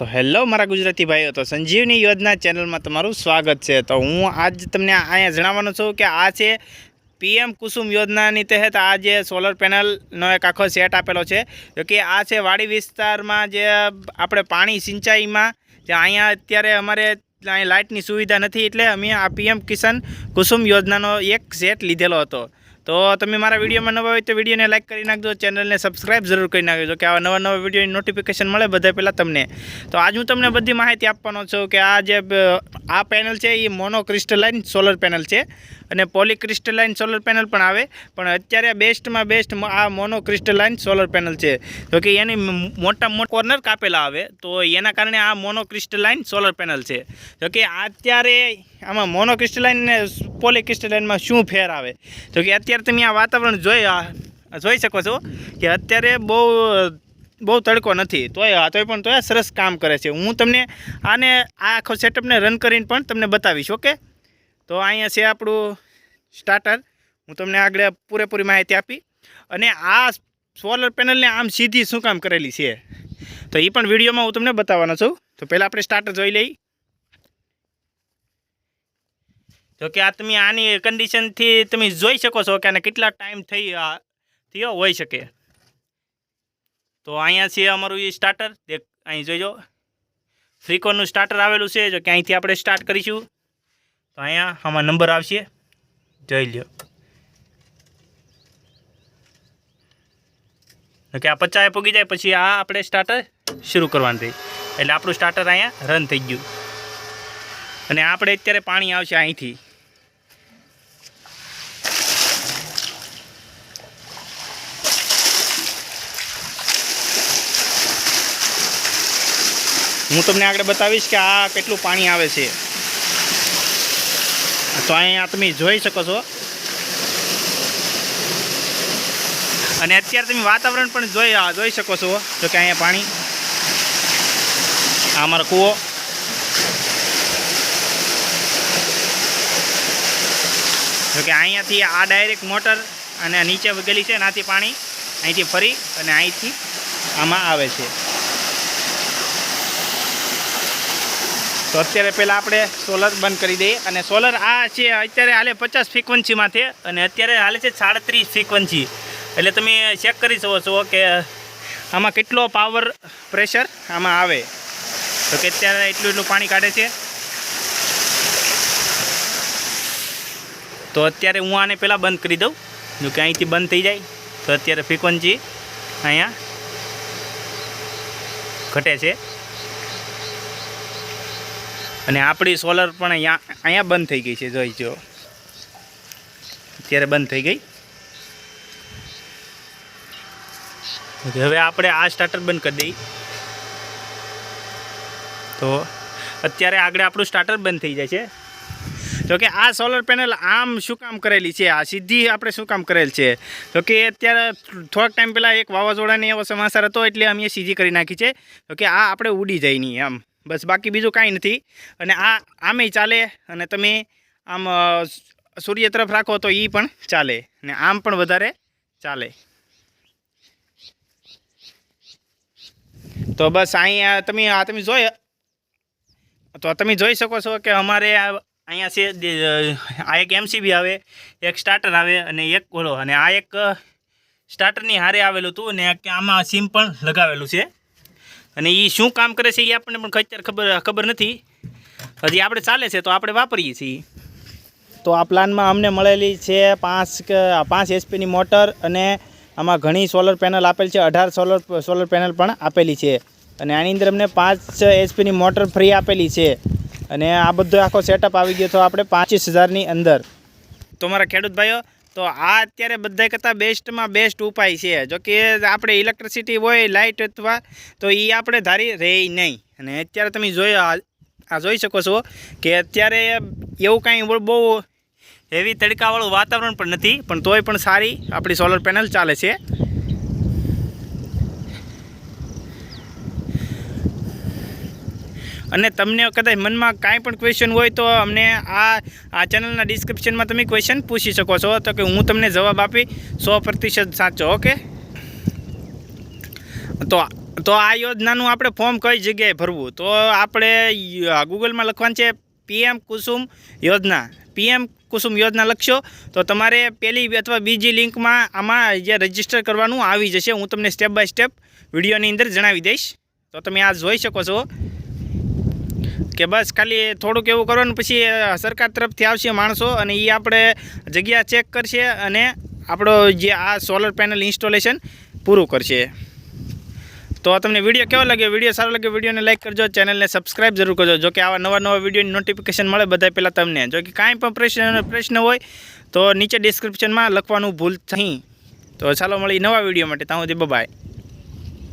તો હેલો મારા ગુજરાતી ભાઈઓ, તો સંજીવની યોજના ચેનલમાં તમારું સ્વાગત છે. તો હું આજ તમને અહીંયા જણાવવાનો છું કે આ છે પીએમ કુસુમ યોજનાની તહેત આ જે સોલર પેનલનો એક આખો સેટ આપેલો છે. જો કે આ છે વાડી વિસ્તારમાં જે આપણે પાણી સિંચાઈમાં જે અહીંયા અત્યારે અમારે અહીં લાઇટની સુવિધા નથી એટલે અમે આ પીએમ કિસાન કુસુમ યોજનાનો એક સેટ લીધેલો હતો. તો તમે મારા વિડીયોમાં નવા હોય તો વિડીયોને લાઇક કરી નાખજો ચેનલને સબસ્ક્રાઈબ જરૂર કરી નાખજો, કે આવા નવા નવા વિડીયોની નોટિફિકેશન મળે બધા પહેલાં તમને. તો આજ હું તમને બધી માહિતી આપવાનો છું કે આ જે, આ પેનલ છે એ મોનો ક્રિસ્ટલાઇન સોલર પેનલ છે અને પોલી ક્રિસ્ટલાઇન સોલર પેનલ પણ આવે, પણ અત્યારે બેસ્ટમાં બેસ્ટ આ મોનો ક્રિસ્ટલાઇન સોલર પેનલ છે. તો કે એની મોટા મોટા કોર્નર કાપેલા આવે, તો એના કારણે આ મોનો ક્રિસ્ટલાઇન સોલર પેનલ છે. તો કે અત્યારે આમાં મોનો ક્રિસ્ટલાઇન ને શું ફેર આવે? તો કે અત્યારે તમે આ વાતાવરણ જોઈ જોઈ શકો છો કે અત્યારે બહુ બહુ તડકો નથી. તોય તોય પણ તોય સરસ કામ કરે છે. હું તમને આને, આ આખો સેટઅપને રન કરીને પણ તમને બતાવીશ, ઓકે? તો અહીંયા છે આપણું સ્ટાર્ટર હું તમને આગળ પૂરેપૂરી માહિતી આપી. અને આ સોલર પેનલને આમ સીધી શું કામ કરેલી છે? તો એ પણ વિડીયોમાં હું તમને બતાવવાનો છું. તો પહેલાં આપણે સ્ટાર્ટર જોઈ લઈ. તો કે આ તમે આની કન્ડિશનથી તમે જોઈ શકો છો કે આને કેટલા ટાઈમ થઈ થયો હોઈ શકે. તો અહીંયા છે અમારું એ સ્ટાર્ટર દેખ, અહીં જોઈજો ફ્રીકોનનું સ્ટાર્ટર આવેલું છે. જો કે અહીંથી આપણે સ્ટાર્ટ કરીશું. તો અહીંયા આમાં નંબર આવશે. જોઈ લ્યો. કે આ પચાએ પૂગી જાય, પછી આ આપણે સ્ટાર્ટર શરૂ કરવાનું થઈ એટલે આપણું સ્ટાર્ટર અહીંયા રન થઈ ગયું. અને આપણે અત્યારે પાણી આવશે અહીંથી. હું તમને આગળ બતાવીશ કે આ કેટલું પાણી આવે છે. તો અહીંયા તમે જોઈ શકો છો. અને અત્યારે તમે વાતાવરણ પણ જોઈ જોઈ શકો છો, જો કે અહીંયા પાણી. આ અમારો કૂવો. જો કે અહીંયાથી આ ડાયરેક્ટ મોટર અને નીચે ગયેલી છે એનાથી પાણી અહીંથી ફરી અને અહીંથી આમાં આવે છે. તો અત્યારે પહેલાં આપણે સોલર બંધ કરી દઈએ અને સોલર આ છે, અત્યારે હાલે પચાસ ફ્રીક્વન્સીમાં છે અને અત્યારે હાલે છે સાડત્રીસ ફ્રીક્વન્સી. એટલે તમે ચેક કરી શકો છો કે આમાં કેટલો પાવર પ્રેશર આમાં આવે. તો કે અત્યારે એટલું એટલું પાણી કાઢે છે. તો અત્યારે હું આને પહેલાં બંધ કરી દઉં. જો કે અહીંથી બંધ થઈ જાય, તો અત્યારે ફ્રીક્વન્સી અહીંયા ઘટે છે. અને આપણી સોલર પણ અહીંયા અહીંયા બંધ થઈ ગઈ છે, જોઈ જો. અત્યારે બંધ થઈ ગઈ. હવે આપણે આ સ્ટાર્ટર બંધ કરી દઈએ. તો અત્યારે આગળ આપણું સ્ટાર્ટર બંધ થઈ જાય છે. તો કે આ સોલર પેનલ આમ શું કામ કરેલી છે? આ સીધી આપણે શું કામ કરેલ છે? તો કે અત્યારે થોડાક ટાઈમ પહેલાં એક વાવાઝોડાની એવો સમાચાર હતો, એટલે અમે સીધી કરી નાખી છે. તો કે આ આપણે ઉડી જાય નહીં આમ બસ, બાકી બીજું કાંઈ નથી. અને આ, આમેય ચાલે અને તમે આમ સૂર્ય તરફ રાખો તો એ પણ ચાલે અને આમ પણ વધારે ચાલે. તો બસ અહીંયા તમે, આ તમે જોઈ, તો તમે જોઈ શકો છો કે અમારે અહીંયા છે આ એક એમસીબી આવે, એક સ્ટાર્ટર આવે અને એક ઓલો, અને આ એક સ્ટાર્ટરની હારે આવેલું હતું ને આમાં સિમ પણ લગાવેલું છે. અને એ શું કામ કરે છે એ આપણને પણ અત્યારે ખબર ખબર નથી. હજી આપણે ચાલે છે તો આપણે વાપરીએ છીએ. તો આ પ્લાનમાં અમને મળેલી છે પાંચ પાંચ એચપીની મોટર અને આમાં ઘણી સોલર પેનલ આપેલ છે. અઢાર સોલર સોલર પેનલ પણ આપેલી છે. અને આની અંદર અમને પાંચ એચપીની મોટર ફ્રી આપેલી છે. અને આ બધો આખો સેટઅપ આવી ગયો તો આપણે પાંચીસ હજારની અંદર. તો મારા ખેડૂત ભાઈઓ તો આ અત્યારે બધા કરતાં બેસ્ટમાં બેસ્ટ ઉપાય છે. જો કે આપણે ઇલેક્ટ્રિસિટી હોય લાઇટ અથવા તો એ આપણે ધારી રહે નહીં. અને અત્યારે તમે જોઈ આ જોઈ શકો છો કે અત્યારે એવું કાંઈ બહુ હેવી તડકાવાળું વાતાવરણ પણ નથી, પણ તોય પણ સારી આપણી સોલર પેનલ ચાલે છે. અને તમને કદાચ મનમાં કાંઈ પણ ક્વેશ્ચન હોય તો અમને આ આ ચેનલના ડિસ્ક્રિપ્શનમાં તમે ક્વેશ્ચન પૂછી શકો છો. તો કે હું તમને જવાબ આપી સો પ્રતિશત સાચો ઓકે તો તો આ યોજનાનું આપણે ફોર્મ કઈ જગ્યાએ ભરવું? તો આપણે ગૂગલમાં લખવાનું છે પીએમ કુસુમ યોજના. પીએમ કુસુમ યોજના લખશો, તો તમારે પહેલી અથવા બીજી લિંકમાં આમાં જે રજિસ્ટર કરવાનું આવી જશે. હું તમને સ્ટેપ બાય સ્ટેપ વિડીયોની અંદર જણાવી દઈશ. તો તમે આ જોઈ શકો છો. કે બસ ખાલી થોડુંક એવું કરવાનું, પછી સરકાર તરફથી આવશે માણસો અને એ આપણે જગ્યા ચેક કરશે અને આપણો જે આ સોલર પેનલ ઇન્સ્ટોલેશન પૂરું કરશે. તો તમને વીડિયો કેવો લાગ્યો? વીડિયો સારો લાગ્યો, વિડીયોને લાઈક કરજો ચેનલને સબસ્ક્રાઇબ જરૂર કરજો. જો કે આવા નવા નવા વિડીયોની નોટિફિકેશન મળે બધા પહેલાં તમને. જો કે કાંઈ પણ પ્રશ્ન પ્રશ્ન હોય, તો નીચે ડિસ્ક્રિપ્શનમાં લખવાનું ભૂલ નહીં. તો ચાલો મળી નવા વીડિયો માટે. ત્યાં સુધી બાય